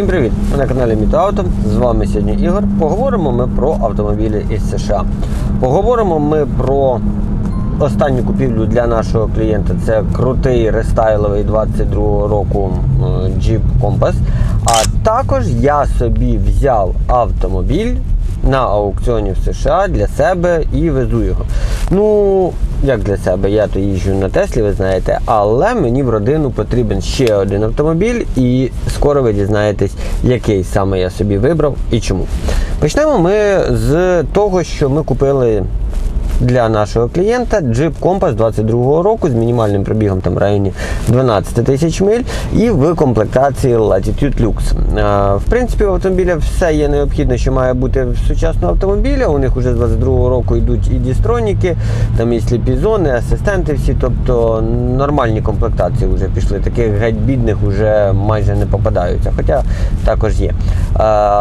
Всім привіт! Ви на каналі Мітоавто. З вами сьогодні Ігор. Поговоримо ми про автомобілі із США. Поговоримо ми про останню купівлю для нашого клієнта. Це крутий рестайловий 22 року е, Jeep Compass. А також я собі взяв автомобіль на аукціоні в США для себе і везу його. Ну, як для себе, я то їжджу на Теслі, ви знаєте, але мені в родину потрібен ще один автомобіль, і скоро ви дізнаєтесь, який саме я собі вибрав і чому. Почнемо ми з того, що ми купили для нашого клієнта Jeep Compass 22 року з мінімальним пробігом там в районі 12 тисяч миль і в комплектації Latitude Lux. Е, В принципі, у автомобіля все є необхідне, що має бути в сучасного автомобіля. У них вже з 22 року йдуть і дістроніки, там і сліпі зони, асистенти всі, тобто нормальні комплектації вже пішли. Таких геть бідних вже майже не попадаються, хоча також є. Е,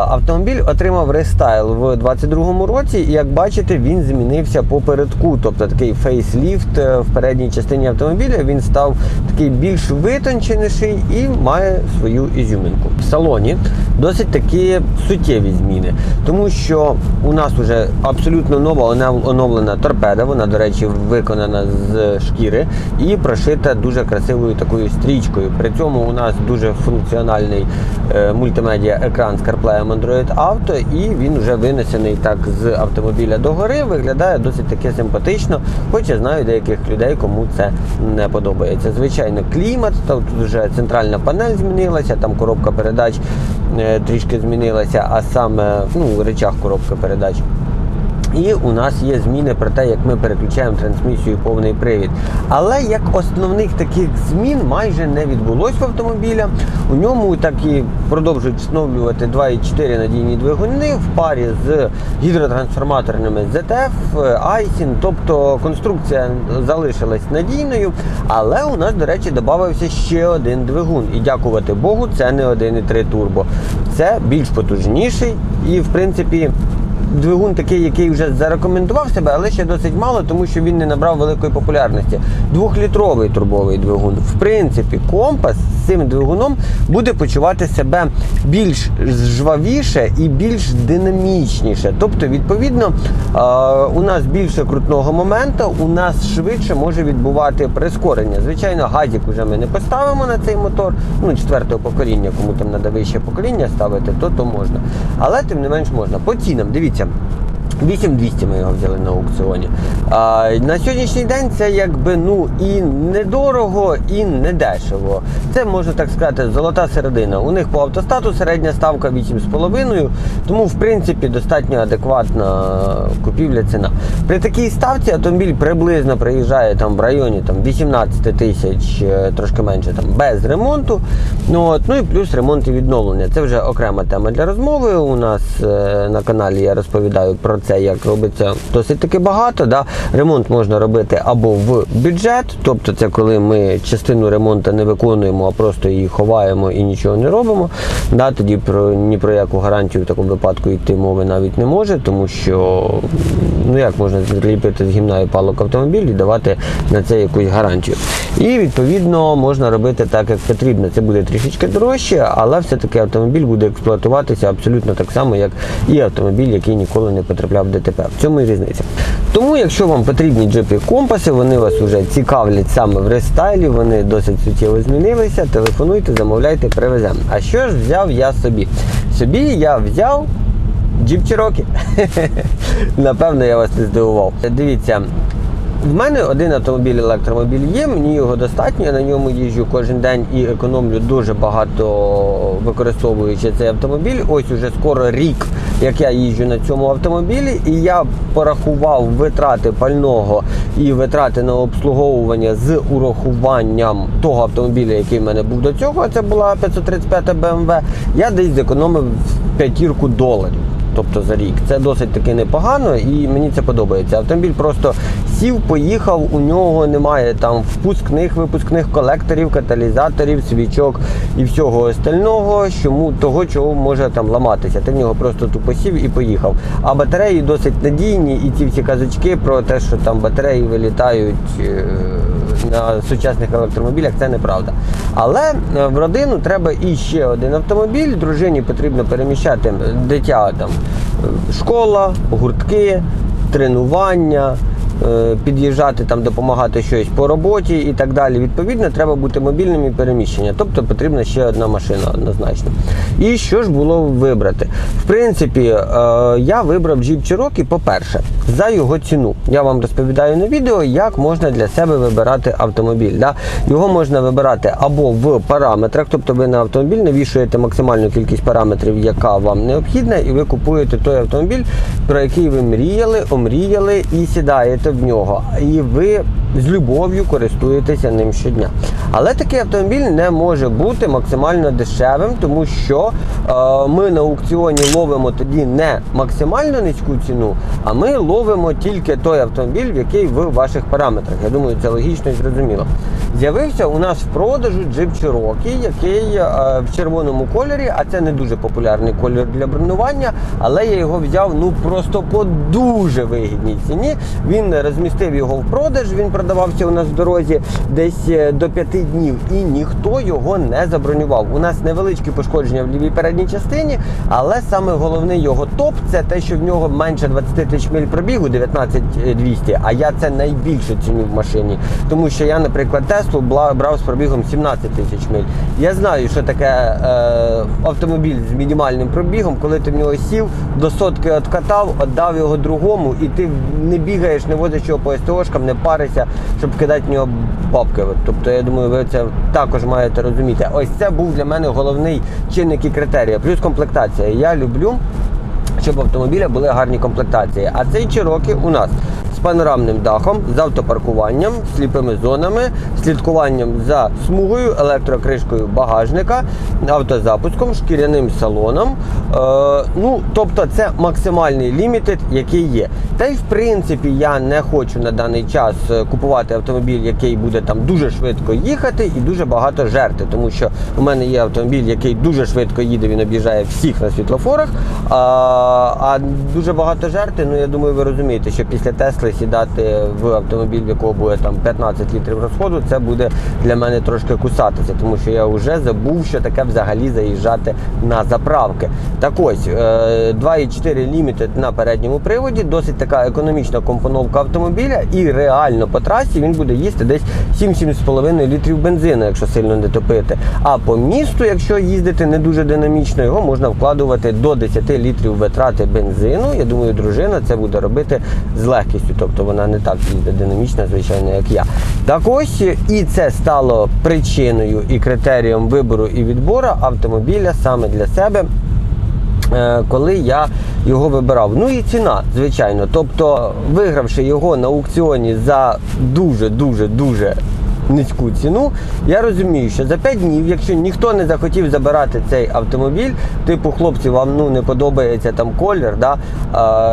Автомобіль отримав рестайл в 22 році, і як бачите, він змінився попередку, тобто такий фейсліфт е, в передній частині автомобіля. Він став такий більш витонченіший і має свою ізюминку. В салоні досить такі суттєві зміни, тому що у нас вже абсолютно нова оновлена торпеда. Вона, до речі, виконана з шкіри і прошита дуже красивою такою стрічкою. При цьому у нас дуже функціональний е, мультимедіа екран з CarPlay Android Auto, і він вже винесений так з автомобіля до гори. Виглядає досить таки симпатично, хоч я знаю деяких людей, кому це не подобається. Звичайно, клімат, тут вже центральна панель змінилася, там коробка передач е, трішки змінилася, а саме ну, речах коробка передач. І у нас є зміни про те, як ми переключаємо трансмісію повний привід. Але як основних таких змін майже не відбулось в автомобіля. У ньому так і продовжують встановлювати 2,4 надійні двигуни в парі з гідротрансформаторними ZF, Aisin, тобто конструкція залишилась надійною. Але у нас, до речі, додався ще один двигун. І дякувати Богу, це не 1,3 турбо. Це більш потужніший і, в принципі, двигун такий, який вже зарекомендував себе, але ще досить мало, тому що він не набрав великої популярності. Двохлітровий турбовий двигун. В принципі, компас цим двигуном буде почувати себе більш жвавіше і більш динамічніше. Тобто, відповідно, у нас більше крутного моменту, у нас швидше може відбувати прискорення. Звичайно, газік вже ми не поставимо на цей мотор, ну четвертого покоління, кому там треба вище покоління ставити, то то можна. Але тим не менш можна. По цінам, дивіться. 8200 ми його взяли на аукціоні. А, на сьогоднішній день це якби ну і недорого, і недешево. Це можна так сказати, золота середина. У них по автостату середня ставка 8,5, тому в принципі достатньо адекватна купівля ціна. При такій ставці автомобіль приблизно приїжджає там в районі там 18 тисяч, е, трошки менше там без ремонту. Ну, от, ну і плюс ремонт і відновлення. Це вже окрема тема для розмови. У нас е, на каналі я розповідаю про це, як робиться досить таки багато. Да? Ремонт можна робити або в бюджет, тобто це коли ми частину ремонту не виконуємо, а просто її ховаємо і нічого не робимо. Да? Тоді про ні про яку гарантію в такому випадку йти мови навіть не може, тому що ну як можна зліпити з гімна і палок автомобіль і давати на це якусь гарантію. І відповідно можна робити так, як потрібно. Це буде трішечки дорожче, але все-таки автомобіль буде експлуатуватися абсолютно так само, як і автомобіль, який ніколи не потрапляв в ДТП. В цьому і різниця. Тому, якщо вам потрібні джипи компаси, вони вас вже цікавлять саме в рестайлі, вони досить суттєво змінилися. Телефонуйте, замовляйте, привеземо. А що ж взяв я собі? Собі я взяв джіп Чирокі. Напевно, я вас не здивував. Дивіться. В мене один автомобіль електромобіль є, мені його достатньо, я на ньому їжджу кожен день і економлю дуже багато використовуючи цей автомобіль. Ось уже скоро рік, як я їжджу на цьому автомобілі, і я порахував витрати пального і витрати на обслуговування з урахуванням того автомобіля, який в мене був до цього, це була 535 BMW, я десь зекономив п'ятірку доларів. Тобто за рік. Це досить таки непогано і мені це подобається. Автомобіль просто сів, поїхав, у нього немає там впускних, випускних колекторів, каталізаторів, свічок і всього остального, чому того, чого може там ламатися. Ти в нього просто тупо сів і поїхав. А батареї досить надійні, і ці всі казочки про те, що там батареї вилітають. е, На сучасних електромобілях це неправда. Але е, в родину треба і ще один автомобіль. Дружині потрібно переміщати дитя там школа, гуртки, тренування. Е, Під'їжджати там, допомагати щось по роботі і так далі. Відповідно, треба бути мобільним і переміщення. Тобто потрібна ще одна машина однозначно. І що ж було вибрати? В принципі, е, я вибрав Jeep Cherokee, по-перше, за його ціну. Я вам розповідаю на відео, як можна для себе вибирати автомобіль. Да? Його можна вибирати або в параметрах, тобто ви на автомобіль навішуєте максимальну кількість параметрів, яка вам необхідна, і ви купуєте той автомобіль, про який ви мріяли, омріяли і сідаєте в нього. І ви з любов'ю користуєтеся ним щодня. Але такий автомобіль не може бути максимально дешевим, тому що е, ми на аукціоні ловимо тоді не максимально низьку ціну, а ми ловимо тільки той автомобіль, в який в ваших параметрах. Я думаю, це логічно і зрозуміло. З'явився у нас в продажу Jeep Cherokee, який е, в червоному кольорі, а це не дуже популярний кольор для бронювання, але я його взяв ну просто по дуже вигідній ціні. Він розмістив його в продаж. Він продавався у нас в дорозі десь е, до 5 днів, і ніхто його не забронював. У нас невеличкі пошкодження в лівій передній частині, але саме головний його топ це те, що в нього менше 20 тисяч миль пробігу, 19200, А я це найбільше ціню в машині, тому що я, наприклад, Теслу брав з пробігом 17 тисяч миль. Я знаю, що таке е, автомобіль з мінімальним пробігом, коли ти в нього сів, до сотки откатав, віддав його другому, і ти не бігаєш, не возиш його по СТОшкам, не паришся, щоб кидати в нього бабки. Тобто, я думаю, ви це також маєте розуміти. Ось це був для мене головний чинник і критерій. Плюс комплектація. Я люблю щоб автомобіля були гарні комплектації. А цей Cherokee у нас панорамним дахом, з автопаркуванням, сліпими зонами, слідкуванням за смугою, електрокришкою багажника, автозапуском, шкіряним салоном. Е, ну, тобто це максимальний лімітед, який є. Та й в принципі я не хочу на даний час е, купувати автомобіль, який буде там дуже швидко їхати і дуже багато жерти, тому що у мене є автомобіль, який дуже швидко їде, він об'їжджає всіх на світлофорах. А, а дуже багато жерти, ну я думаю, ви розумієте, що після Тесли сідати в автомобіль, в якого буде там 15 літрів розходу, це буде для мене трошки кусатися, тому що я вже забув, що таке взагалі заїжджати на заправки. Так ось, е, 2,4 Limited на передньому приводі, досить така економічна компоновка автомобіля, і реально по трасі він буде їсти десь 7-7,5 літрів бензину, якщо сильно не топити. А по місту, якщо їздити не дуже динамічно, його можна вкладувати до 10 літрів витрати бензину. Я думаю, дружина це буде робити з легкістю, тобто вона не так динамічна, звичайно, як я. Так ось і це стало причиною і критерієм вибору і відбору автомобіля саме для себе. е, Коли я його вибирав. Ну і ціна, звичайно. Тобто, вигравши його на аукціоні за дуже дуже дуже низьку ціну, я розумію, що за 5 днів, якщо ніхто не захотів забирати цей автомобіль, типу хлопці, вам ну не подобається там колір, да,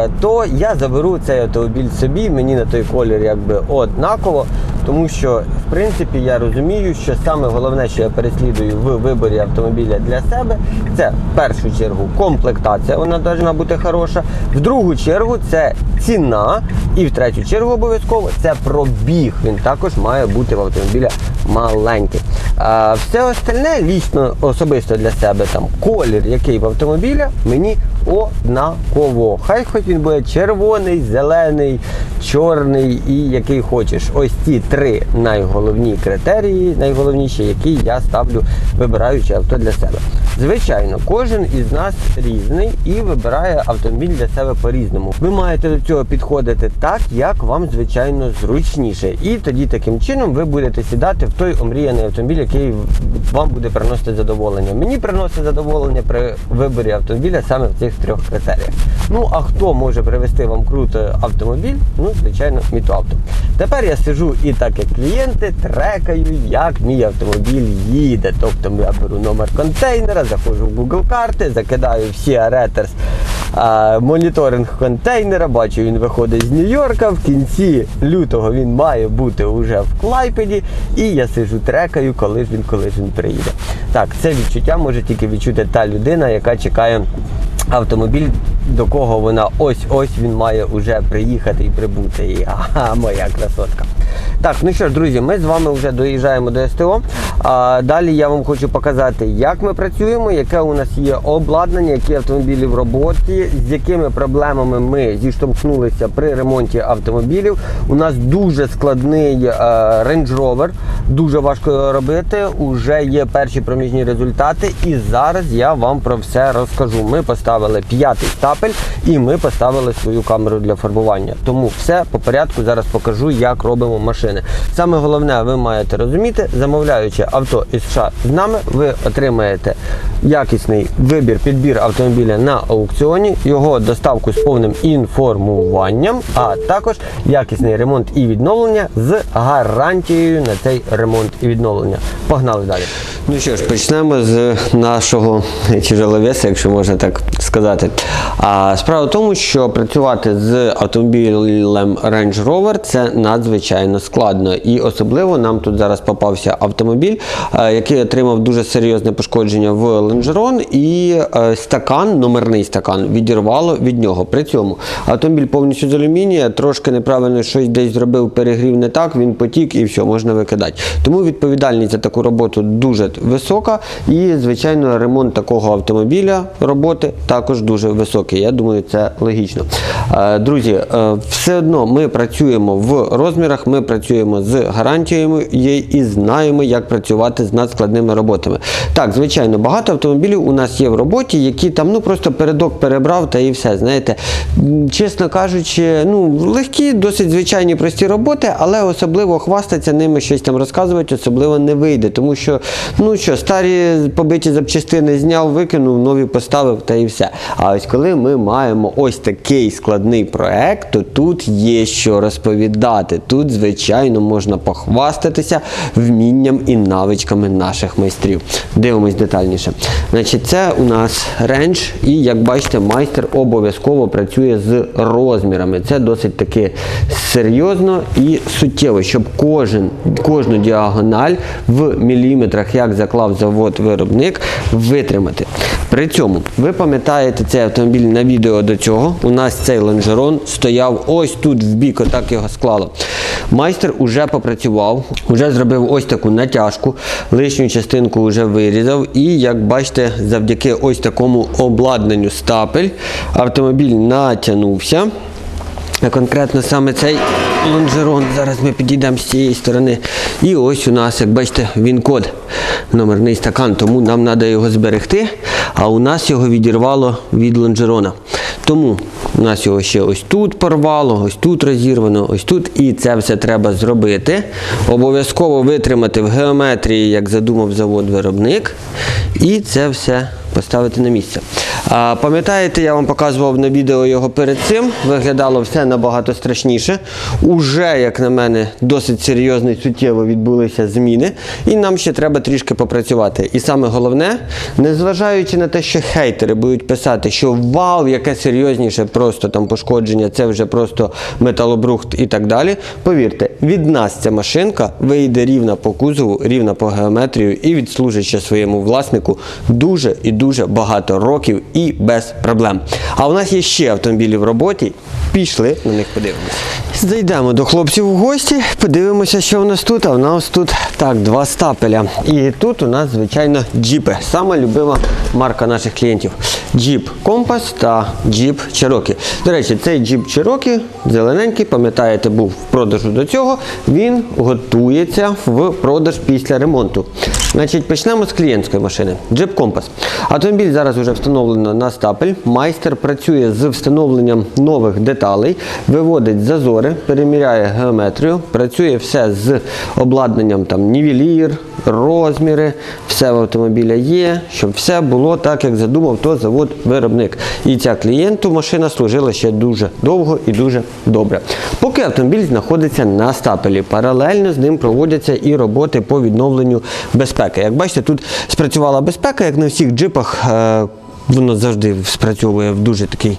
е, то я заберу цей автомобіль собі, мені на той колір якби однаково. Тому що, в принципі, я розумію, що саме головне, що я переслідую в виборі автомобіля для себе, це в першу чергу комплектація, вона повинна бути хороша. В другу чергу це ціна, і в третю чергу обов'язково це пробіг. Він також має бути в автомобіля маленький. А все остальне, лічно особисто для себе, там колір, який в автомобіля, мені однаково. Хай хоч він буде червоний, зелений, чорний і який хочеш. Ось ці три найголовні критерії, найголовніші, які я ставлю, вибираючи авто для себе. Звичайно, кожен із нас різний і вибирає автомобіль для себе по-різному. Ви маєте до цього підходити так, як вам звичайно зручніше. І тоді таким чином ви будете сідати в той омріяний автомобіль, який вам буде приносити задоволення. Мені приносить задоволення при виборі автомобіля саме в цих трьох критеріях. Ну а хто може привезти вам круто автомобіль? Ну, звичайно, Мітоавто. Тепер я сижу і так як клієнти трекаю, як мій автомобіль їде. Тобто я беру номер контейнера, заходжу в Google карти, закидаю всі Areters моніторинг контейнера. Бачу, він виходить з Нью-Йорка. В кінці лютого він має бути уже в Клайпеді. І я сижу трекаю, коли ж він, коли ж він приїде. Так, це відчуття може тільки відчути та людина, яка чекає автомобіль, до кого вона ось-ось він має уже приїхати і прибути. Ага, моя красотка. Так, ну що ж, друзі, ми з вами вже доїжджаємо до СТО. А далі я вам хочу показати, як ми працюємо, яке у нас є обладнання, які автомобілі в роботі, з якими проблемами ми зіштовхнулися при ремонті автомобілів. У нас дуже складний е, Range Rover, дуже важко його робити. Уже є перші проміжні результати, і зараз я вам про все розкажу. Ми поставили п'ятий стапель і ми поставили свою камеру для фарбування. Тому все по порядку. Зараз покажу, як робимо машини. Саме головне, ви маєте розуміти, замовляючи авто із США з нами, ви отримаєте якісний вибір, підбір автомобіля на аукціоні, його доставку з повним інформуванням, а також якісний ремонт і відновлення з гарантією на цей ремонт і відновлення. Погнали далі. Ну що ж, почнемо з нашого тяжеловеса, якщо можна так сказати. Справа в тому, що працювати з автомобілем Range Rover це надзвичайно складно. І особливо нам тут зараз попався автомобіль, е, який отримав дуже серйозне пошкодження в лонжерон, і е, стакан, номерний стакан, відірвало від нього. При цьому автомобіль повністю з алюмінія, трошки неправильно щось десь зробив, перегрів не так, він потік і все, можна викидати. Тому відповідальність за таку роботу дуже висока. І, звичайно, ремонт такого автомобіля роботи також дуже високий. Я думаю, це логічно. Е, Друзі, е, все одно ми працюємо в розмірах, ми працюємо з гарантіями і знаємо, як працювати з надскладними роботами. Так, звичайно, багато автомобілів у нас є в роботі, які там ну просто передок перебрав та і все. Знаєте, чесно кажучи, ну легкі, досить звичайні прості роботи, але особливо хвастатися ними щось там розказувати, особливо не вийде, тому що ну що, старі побиті запчастини зняв, викинув, нові поставив та і все. А ось коли ми маємо ось такий складний проект, то тут є що розповідати. Тут, звичайно, можна похвастатися вмінням і навичками наших майстрів. Дивимось детальніше. Значить, це у нас ренч, і як бачите, майстер обов'язково працює з розмірами. Це досить таки серйозно і суттєво, щоб кожен, кожну діагональ в міліметрах, як заклав завод-виробник, витримати. При цьому ви пам'ятаєте цей автомобіль на відео до цього. У нас цей лонжерон стояв ось тут в бік, отак його склало. Майстер уже попрацював, вже зробив ось таку натяжку, лишню частинку вже вирізав. І як бачите, завдяки ось такому обладнанню стапель автомобіль натягнувся. Конкретно саме цей лонжерон. Зараз ми підійдемо з цієї сторони. І ось у нас, як бачите, він код номерний стакан, тому нам треба його зберегти. А у нас його відірвало від лонжерона. Тому у нас його ще ось тут порвало, ось тут розірвано, ось тут. І це все треба зробити. Обов'язково витримати в геометрії, як задумав завод-виробник. І це все поставити на місце. А, пам'ятаєте, я вам показував на відео його перед цим. Виглядало все набагато страшніше. Уже, як на мене, досить серйозно і суттєво відбулися зміни. І нам ще треба трішки попрацювати. І саме головне, незважаючи на те, що хейтери будуть писати, що вау, яке серйозніше, просто там пошкодження, це вже просто металобрухт і так далі. Повірте, від нас ця машинка вийде рівна по кузову, рівна по геометрію і відслужить ще своєму власнику дуже і дуже багато років і без проблем. А у нас є ще автомобілі в роботі. Пішли на них подивимося. Зайдемо до хлопців в гості, подивимося, що у нас тут. А у нас тут так, два стапеля. І тут у нас, звичайно, джіпи. Сама любима марка наших клієнтів. Джіп Компас та Джіп Cherokee. До речі, цей Джіп Cherokee, зелененький, пам'ятаєте, був в продажу до цього. Він готується в продаж після ремонту. Значить, почнемо з клієнтської машини. Jeep Compass. Автомобіль зараз вже встановлено на стапель. Майстер працює з встановленням нових деталей, виводить зазори, переміряє геометрію, працює все з обладнанням там нівелір, розміри, все в автомобіля є, щоб все було так, як задумав то завод-виробник. І ця клієнту машина служила ще дуже довго і дуже добре. Поки автомобіль знаходиться на стапелі, паралельно з ним проводяться і роботи по відновленню безпеки. Як бачите, тут спрацювала безпека, як на всіх джипах. е, воно завжди спрацьовує в дуже такий.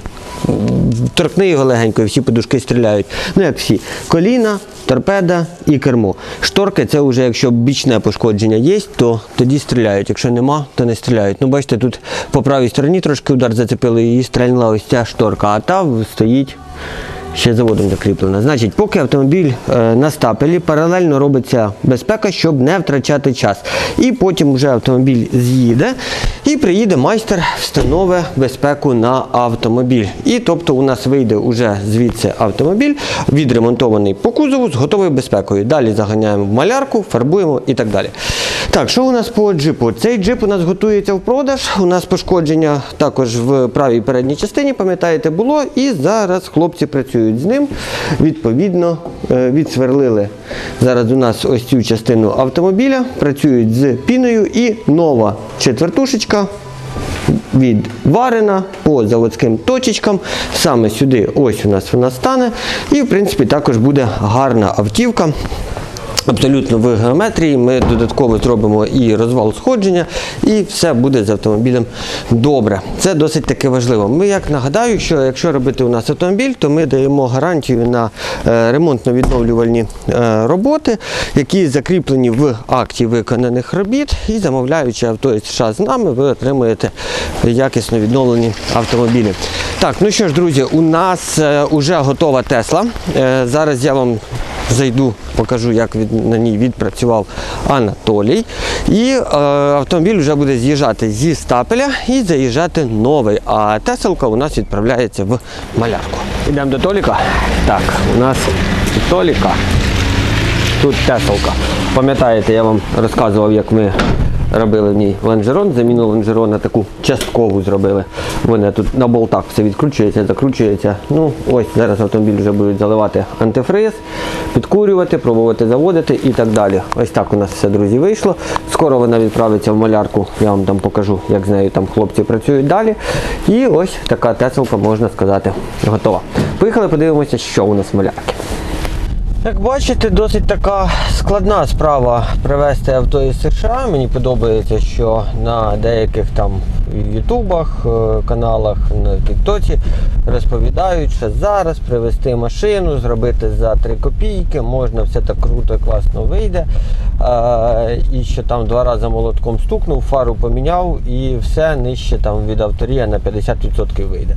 Торкни його легенько, і всі подушки стріляють. Ну як всі. Коліна, торпеда і кермо. Шторки це вже якщо бічне пошкодження є, то тоді стріляють. Якщо нема, то не стріляють. Ну бачите, тут по правій стороні трошки удар зацепили і стрельнула ось ця шторка, а та стоїть ще заводом закріплена. Значить, поки автомобіль е, на стапелі, паралельно робиться безпека, щоб не втрачати час. І потім вже автомобіль з'їде і приїде майстер, встановить безпеку на автомобіль. І тобто у нас вийде уже звідси автомобіль, відремонтований по кузову з готовою безпекою. Далі заганяємо в малярку, фарбуємо і так далі. Так, що у нас по джипу? Цей джип у нас готується в продаж. У нас пошкодження також в правій передній частині, пам'ятаєте, було. І зараз хлопці працюють з ним. Відповідно, е, відсверлили зараз у нас ось цю частину автомобіля, працюють з піною і нова четвертушечка відварена по заводським точечкам. Саме сюди ось у нас вона стане. І, в принципі, також буде гарна автівка. Абсолютно в геометрії ми додатково зробимо і розвал сходження, і все буде з автомобілем добре. Це досить таки важливо. Ми як нагадаю, що якщо робити у нас автомобіль, то ми даємо гарантію на е, ремонтно-відновлювальні е, роботи, які закріплені в акті виконаних робіт. І замовляючи авто із США з нами, ви отримуєте якісно відновлені автомобілі. Так, ну що ж, друзі, у нас вже готова Тесла. Е, Зараз я вам зайду, покажу, як від, на ній відпрацював Анатолій. І е, автомобіль вже буде з'їжджати зі стапеля і заїжджати новий. А Теселка у нас відправляється в малярку. Йдемо до Толіка. Так, у нас Толіка. Тут Теселка. Пам'ятаєте, я вам розказував, як ми робили в ній лонжерон, заміну лонжерона таку часткову зробили. Вони тут на болтах все відкручується, закручується. Ну, ось зараз автомобіль вже будуть заливати антифриз, підкурювати, пробувати заводити і так далі. Ось так у нас все, друзі, вийшло. Скоро вона відправиться в малярку, я вам там покажу, як з нею там хлопці працюють далі. І ось така теселка, можна сказати, готова. Поїхали, подивимося, що у нас в малярці. Як бачите, досить така складна справа привезти авто із США. Мені подобається, що на деяких там ютубах, е, каналах, на Тіктоці розповідають, що зараз привезти машину, зробити за 3 копійки, можна все так круто і класно вийде. І що там два рази молотком стукнув, фару поміняв і все нижче там від авторія на 50% вийде.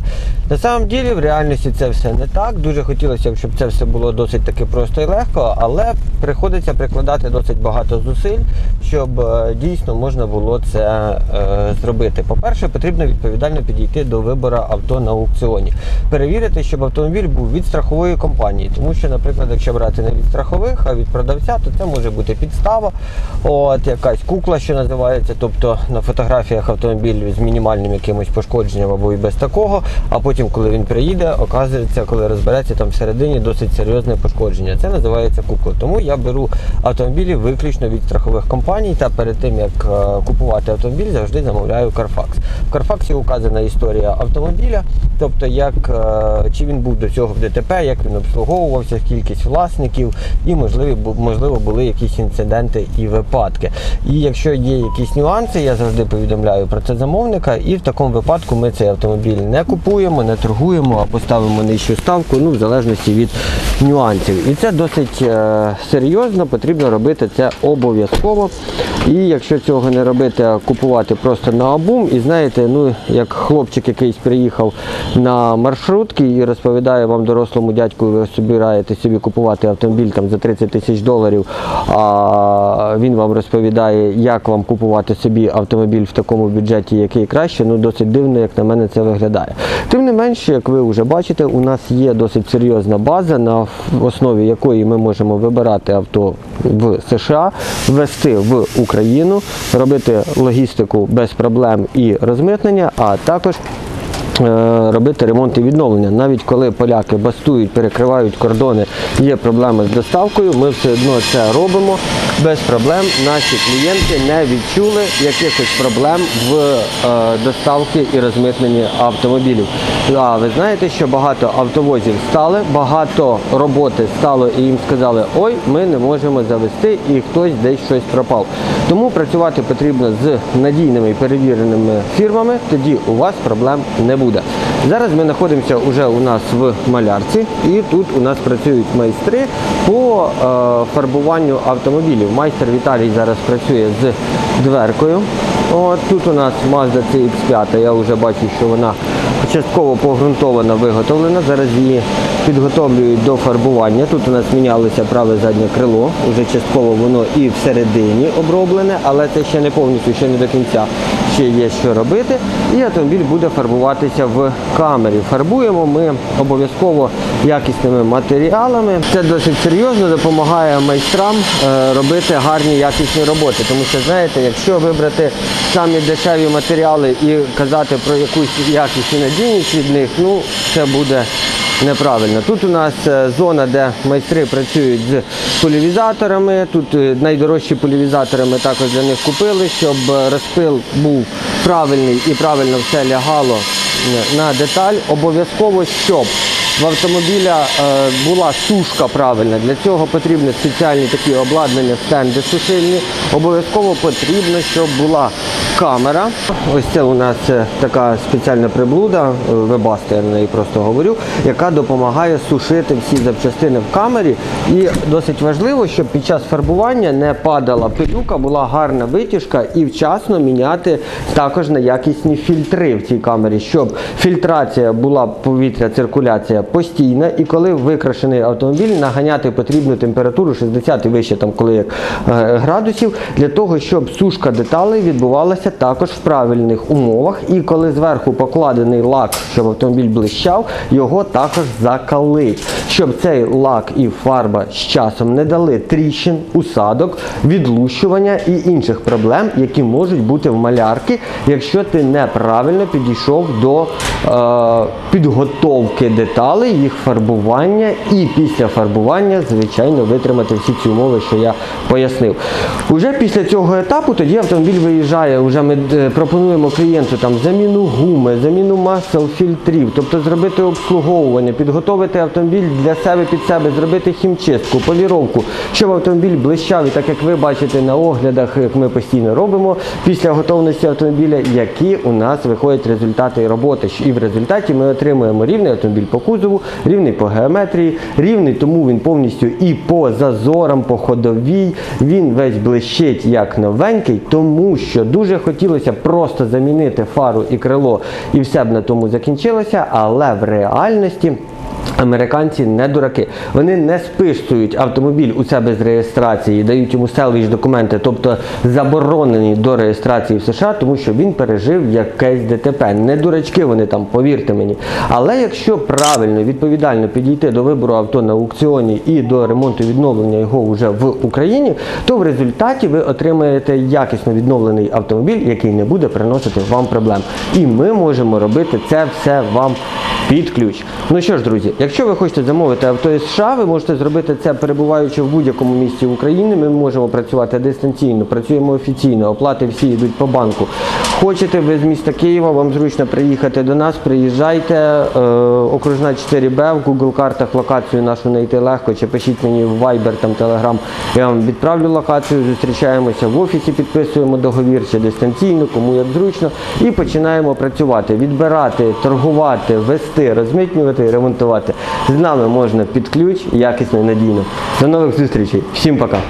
На самом ділі, в реальності це все не так. Дуже хотілося б, щоб це все було досить таки просто і легко, але приходиться прикладати досить багато зусиль, щоб е, дійсно можна було це е, зробити. По-перше, потрібно відповідально підійти до вибору авто на аукціоні. Перевірити, щоб автомобіль був від страхової компанії, тому що, наприклад, якщо брати не від страхових, а від продавця, то це може бути підстава, от якась кукла, що називається, тобто на фотографіях автомобіль з мінімальним якимось пошкодженням або і без такого. А потім, коли він приїде, оказується, коли розбереться там всередині досить серйозне пошкодження. Це називається кукла. Тому я беру автомобілі виключно від страхових компаній. Та перед тим як е, купувати автомобіль, завжди замовляю Carfax. В Carfax указана історія автомобіля, тобто як е, чи він був до цього в ДТП, як він обслуговувався, кількість власників і можливі можливо були якісь інциденти і випадки. І якщо є якісь нюанси, я завжди повідомляю про це замовника. І в такому випадку ми цей автомобіль не купуємо, не торгуємо або ставимо нижчу ставку, ну в залежності від нюансів. І це досить е, серйозно, потрібно робити це обов'язково. І якщо цього не робити, а купувати просто на обум, і знаєте, ну як хлопчик якийсь приїхав на маршрутки і розповідає вам дорослому дядьку, ви збираєте собі купувати автомобіль там за 30 тисяч доларів, а він вам розповідає, як вам купувати собі автомобіль в такому бюджеті, який краще, ну досить дивно, як на мене це виглядає. Тим не менше, як ви вже бачите, у нас є досить серйозна база, на основі якої ми можемо вибирати авто в США, ввести в Україну, робити логістику без проблем і розмитнення, а також робити ремонт і відновлення. Навіть коли поляки бастують, перекривають кордони, є проблеми з доставкою, ми все одно це робимо без проблем. Наші клієнти не відчули якихось проблем в е, доставці і розмитненні автомобілів. А ви знаєте, що багато автовозів стали, багато роботи стало і їм сказали, ой, ми не можемо завести і хтось десь щось пропав. Тому працювати потрібно з надійними і перевіреними фірмами, тоді у вас проблем не буде. Зараз ми знаходимося вже у нас в малярці, і тут у нас працюють майстри по е, фарбуванню автомобілів. Майстер Віталій зараз працює з дверкою. От тут у нас Mazda CX5, я вже бачу, що вона частково погрунтована, виготовлена. Зараз її підготовлюють до фарбування. Тут у нас мінялося праве заднє крило, вже частково воно і всередині оброблене, але це ще не повністю, ще не до кінця. Ще є що робити. І автомобіль буде фарбуватися в камері. Фарбуємо ми обов'язково якісними матеріалами. Це досить серйозно допомагає майстрам е, робити гарні якісні роботи. Тому що, знаєте, якщо вибрати самі дешеві матеріали і казати про якусь якість і надійність від них, ну це буде неправильно. Тут у нас е, зона, де майстри працюють з полівізаторами. Тут е, найдорожчі полівізатори ми також для них купили, щоб розпил був правильний і правильно все лягало е, на деталь. Обов'язково, щоб в автомобіля була сушка правильна. Для цього потрібні спеціальні такі обладнання, стенди сушильні. Обов'язково потрібно, щоб була камера. Ось це у нас е, така спеціальна приблуда, е, вебаста, я на неї просто говорю, яка допомагає сушити всі запчастини в камері. І досить важливо, щоб під час фарбування не падала пилюка, була гарна витяжка і вчасно міняти також на якісні фільтри в цій камері, щоб фільтрація була повітря, циркуляція постійна. І коли викрашений автомобіль, наганяти потрібну температуру 60 і вище, там коли як е, градусів, для того, щоб сушка деталей відбувалася також в правильних умовах. І коли зверху покладений лак, щоб автомобіль блищав, його також закалить, щоб цей лак і фарба з часом не дали тріщин, усадок, відлущування і інших проблем, які можуть бути в малярки, якщо ти неправильно підійшов до е, підготовки деталей, їх фарбування і після фарбування, звичайно, витримати всі ці умови, що я пояснив. Уже після цього етапу тоді автомобіль виїжджає. Уже ми е, пропонуємо клієнту там заміну гуми, заміну масел, фільтрів, тобто зробити обслуговування, підготовити автомобіль для себе під себе, зробити хімчистку, поліровку, щоб автомобіль блищав, і так як ви бачите на оглядах, як ми постійно робимо після готовності автомобіля, які у нас виходять результати роботи. І в результаті ми отримуємо рівний автомобіль по кузову, рівний по геометрії, рівний, тому він повністю і по зазорам, по ходовій, він весь блищить як новенький, тому що дуже хотілося просто замінити фару і крило, і все б на тому закінчилося, але в реальності. Американці не дураки. Вони не списують автомобіль у себе з реєстрації, дають йому селвіч документи, тобто заборонені до реєстрації в США, тому що він пережив якесь ДТП. Не дурачки вони там, повірте мені. Але якщо правильно, відповідально підійти до вибору авто на аукціоні і до ремонту відновлення його вже в Україні, то в результаті ви отримаєте якісно відновлений автомобіль, який не буде приносити вам проблем. І ми можемо робити це все вам під ключ. Ну що ж, друзі, якщо ви хочете замовити авто із США, ви можете зробити це перебуваючи в будь-якому місці України. Ми можемо працювати дистанційно, працюємо офіційно, оплати всі йдуть по банку. Хочете ви з міста Києва, вам зручно приїхати до нас, приїжджайте. Е, окружна 4Б, в Google картах локацію нашу знайти легко, чи пишіть мені в Viber, там Telegram, я вам відправлю локацію, зустрічаємося в офісі, підписуємо договір чи дистанційно, кому як зручно, і починаємо працювати, відбирати, торгувати, вести, розмитнювати, ремонтувати. З нами можна під ключ, якісно і надійно. До нових зустрічей. Всім пока!